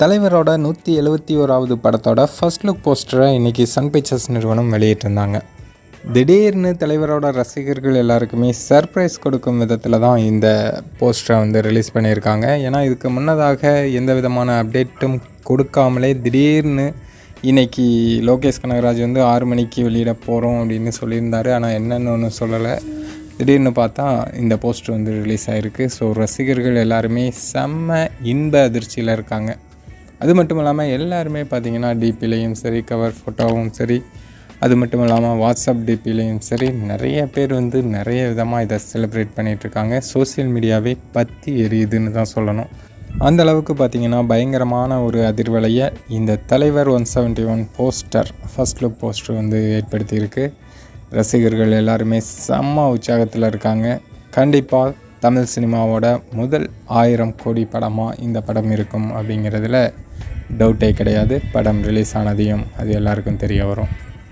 தலைவரோட நூற்றி எழுபத்தி ஓராவது படத்தோட ஃபர்ஸ்ட் லுக் போஸ்டரை இன்றைக்கி சன் பிக்சர்ஸ் நிறுவனம் வெளியிட்டிருந்தாங்க. திடீர்னு தலைவரோட ரசிகர்கள் எல்லாருக்குமே சர்ப்ரைஸ் கொடுக்கும் விதத்தில் தான் இந்த போஸ்டரை வந்து ரிலீஸ் பண்ணியிருக்காங்க. ஏன்னா இதுக்கு முன்னதாக எந்த விதமான அப்டேட்டும் கொடுக்காமலே திடீர்னு இன்னைக்கு லோகேஷ் கனகராஜ் வந்து ஆறு மணிக்கு வெளியிட போகிறோம் அப்படின்னு சொல்லியிருந்தார். ஆனால் என்னென்னு ஒன்றும் சொல்லலை. திடீர்னு பார்த்தா இந்த போஸ்டர் வந்து ரிலீஸ் ஆகிருக்கு ஸோ ரசிகர்கள் எல்லாருமே செம்ம இன்ப அதிர்ச்சியில் இருக்காங்க. அது மட்டும் இல்லாமல் எல்லாருமே பார்த்தீங்கன்னா டிபிலையும் சரி கவர் ஃபோட்டோவும் சரி அது மட்டும் இல்லாமல் வாட்ஸ்அப் டிபிலையும் சரி நிறைய பேர் வந்து நிறைய விதமாக இதை செலிப்ரேட் பண்ணிகிட்ருக்காங்க சோஷியல் மீடியாவே பற்றி எரியுதுன்னு தான் சொல்லணும். அந்த அளவுக்கு பார்த்தீங்கன்னா பயங்கரமான ஒரு அதிர்வலையை இந்த தலைவர் one seventy one poster first look poster வந்து ஏற்படுத்தியிருக்கு. ரசிகர்கள் எல்லாருமே செம்ம உற்சாகத்தில் இருக்காங்க. கண்டிப்பாக தமிழ் சினிமாவோட முதல் ஆயிரம் கோடி படமாக இந்த படம் இருக்கும் அப்படிங்கிறதுல டவுட்டே கிடையாது. படம் ரிலீஸ் ஆனதையும் அது எல்லாருக்கும் தெரிய வரும்.